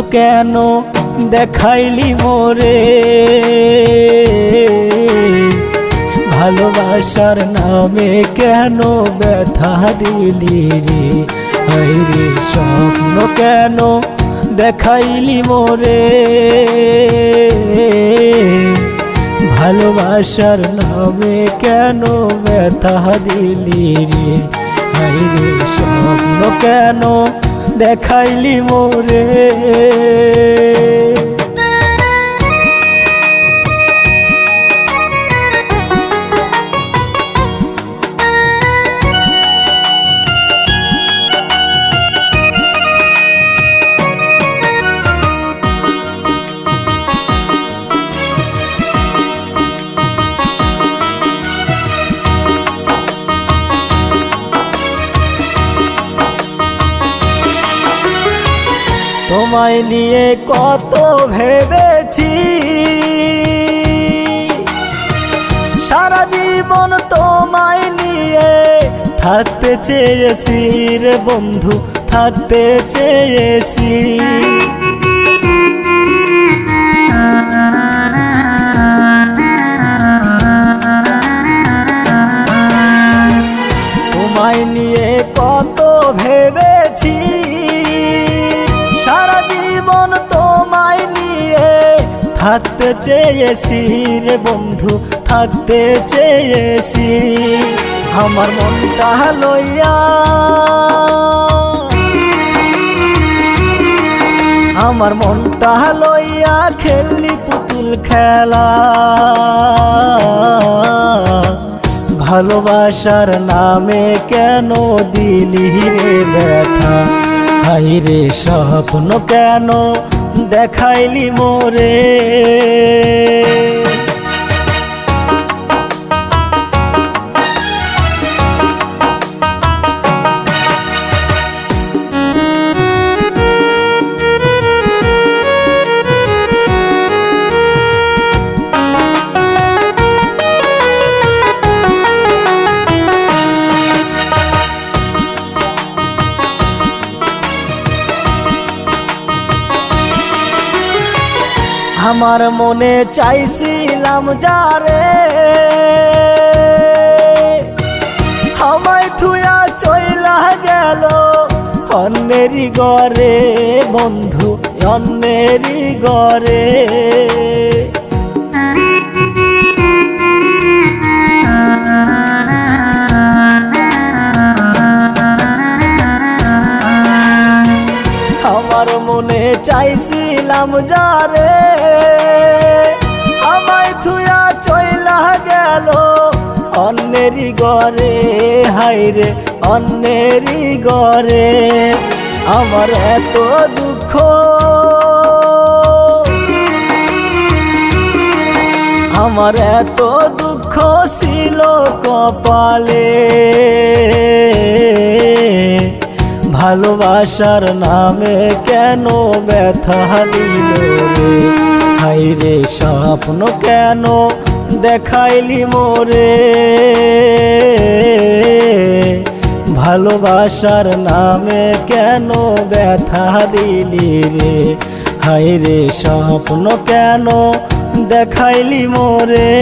কেন দেখাইলি মোরে? ভালোবাসার নামে কেন ব্যথা দিলি রে? রে, স্বপ্ন কেন দেখাইলি মোরে? ভালোবাসার নামে কেন ব্যথা দিলি রে? রে, স্বপ্ন কেন দেখাইলি মোরে। তোমায় নিয়ে কত ভেবেছি। সারা জীবন তোমায় নিয়ে থাকতে চেয়েছি রে বন্ধু থাকতে চেয়েছি। থাকতে চেয়েছি রে বন্ধু, থাকতে চেয়েছি। আমার মনটা লইয়া আমার মনটা লইয়া খেললি পুতুল খেলা। ভালোবাসার নামে কেন দিলি রে ব্যথা? হাই রে, স্বপ্ন কেন দেখাইলি মোরে। আমার মনে চাইছিলাম যারে আমায় থুয়া চইলা গেল অন্যেরই গরে বন্ধু অন্যেরই গরে চাইছিলাম যারে, আমায় থুয়া চইলা গেল। অন্যেরই গরে হাইরে অন্যেরই গরে আমার এত দুঃখ। আমার এত দুঃখ ছিল কপালে। ভালোবাসার নামে কেন ব্যথা দিল রে? হাই রে, স্বপ্ন কেন দেখাইলি মোরে? ভালোবাসার নামে কেন ব্যথা দিলি রে? হাই রে, স্বপ্ন কেন দেখাইলি মোরে?